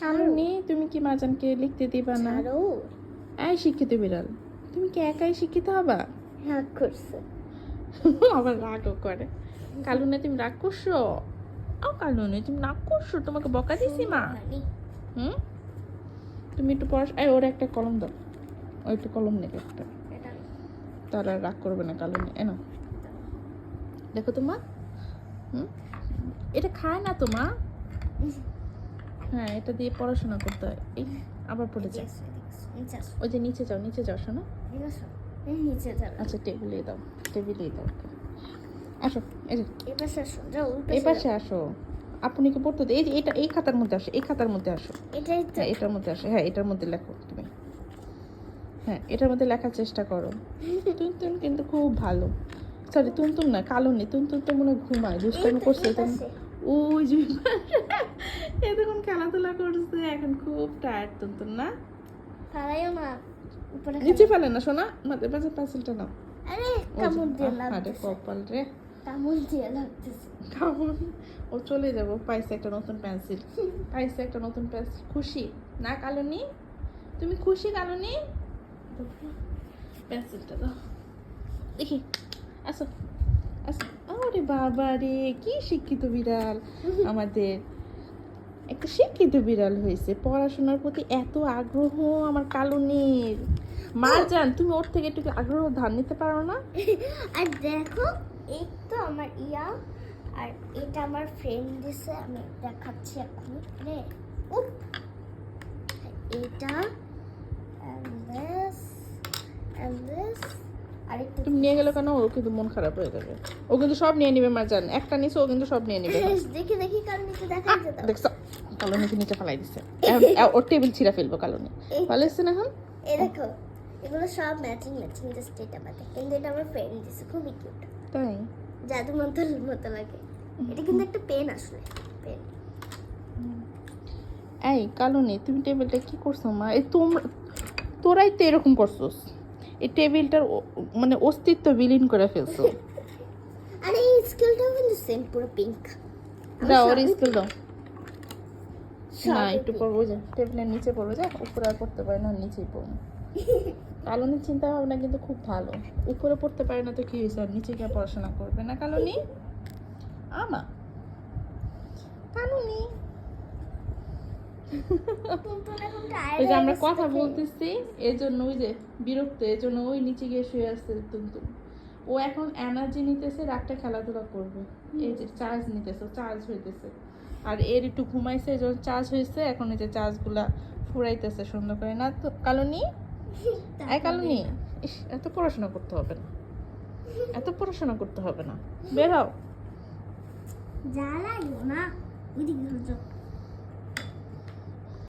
কালুনি তুমি কি মাজানকে লিখতে দিবা না? এই শিক্ষিত বিড়াল তুমি কি একাই শিক্ষিত হবা? রাগ করছে। আবার রাগও করে। কালুনে তুমি রাগ করছ? ও কালুনে তুমি রাগ করছ? তোমাকে বকা দিছি মা। হুম? তুমি একটু পড়াশ এই ওর একটা কলম দাও। ওই একটু কলম নেবে একটা। এটা তার রাগ করবে না কালুনি এনো দেখো তো মা। হুম? এটা খায় না তো মা? হ্যাঁ এটা দিয়ে পড়াশোনা করতে হয়। এই আবার পড়ে যায় ওই যে নিচে যাও নিচে যাও শোনো। এই নিচে যাবে। আচ্ছা টেবিলে দাও টেবিলে দাও আসো এই যে। এই পাশে আসো যাও আপনি কি পড়তে এই যে এটা এই খাতার মধ্যে আসো এই খাতার মধ্যে আসো। যাও। এটাই তো। হ্যাঁ এটার মধ্যে আসো। হ্যাঁ এটার মধ্যে লেখো তুমি। হ্যাঁ এটার মধ্যে লেখার চেষ্টা করো। তুনতুন কিন্তু খুব ভালো। সরি তুনতুন না কালো নেই। তুনতুন তো মনে হয় ঘুমায়। দুষ্টামি করছে। ওই যে এতক্ষণ খেলাধুলা করছে এখন খুব টায়ার্ড তুনতুন না? ফালাইও না নিচে ফেলে না শোনা মাঝে মাঝে পেন্সিলটা নাও। আরে কামড় দিয়ে আরে কপাল রে। কামড় দিয়ে লাগতেছে। কেমন ও চলে যাব পাইছে একটা নতুন পেন্সিল পাইছে একটা নতুন পেন্সিল খুশি? না কালনি? তুমি খুশি কালনি? পেন্সিলটা দাও। দেখি। আসো। আসো। আরে বাবা রে কি শিক্ষিত বিড়াল। আমাদের একটা শিক্ষিত বিড়াল হয়েছে। পড়াশোনার প্রতি এত আগ্রহ আমার কালনির মারজান, তুমি ওর থেকে একটু আগ্রহ ধার নিতে পারো না? আর দেখো, এই তো আমার ইয়া, আর এটা আমার ফ্রেন্ড দিছে, আমি দেখাচ্ছি এখন রে এটা and this and this আরেকটা তুমি নিয়ে গেলে কেন? ওর কিন্তু মন খারাপ হয়ে যাবে। ও কিন্তু সব নিয়ে নেবে নিবে মারজান একটা নিছে ও কিন্তু সব নিয়ে নিবে। দেখি দেখি কাল নিচে দেখা যেত দেখছ? কালো নিচে নিচে ফেলাই দিচ্ছে এখন ওর টেবিল ছিঁড়া ফেলব কালো নিয়ে ভালো এসছে না এখন? এই দেখো এগুলো সব ম্যাচিং ম্যাচিং জাস্ট এটা বাদে। কিন্তু এটা আমার ফ্রেন্ড দিছে খুবই কিউট তাই? জাদু মন্তর মতো লাগে। এটা কিন্তু একটা পেন আসলে পেন এই কালো নেই তুমি টেবিলটা কি করছ মা? এই তোমরা তোরাই তো এরকম করছোস। এই টেবিলটার মানে অস্তিত্ব বিলীন করে ফেলছো। আরে এই স্কেলটাও কিন্তু সেম পুরো পিঙ্ক দাও ওর স্কুল দাও। না একটু পড়ব যা টেবিলের নিচে পড়ব যা উপরে আর পড়তে পারে না নিচেই পড়ব। কালনির চিন্তা ভাবনা কিন্তু খুব ভালো। উপরে পড়তে পারে না তো কি হয়েছে আর নিচে গিয়ে পড়াশোনা করবে না কালনি? আমা। কালনি এই যে আমরা কথা বলতেছি এই জন্য ওই যে বিরক্ত এই জন্য ওই নিচে গিয়ে শুয়ে আসছে তুমতুম ও এখন এনার্জি নিতেছে রাতটা খেলাধুলা করবে। এই যে চার্জ নিতেছে চার্জ হইতেছে। আর এর একটু ঘুমাইছে জন্য চার্জ হয়েছে এখন এই যে চার্জগুলা ফুরাইতেছে সুন্দর করে। না তো কালনি? এই কালনি এত পড়াশোনা করতে হবে না। এত পড়াশোনা করতে হবে না। বের হও। না ওইদিকে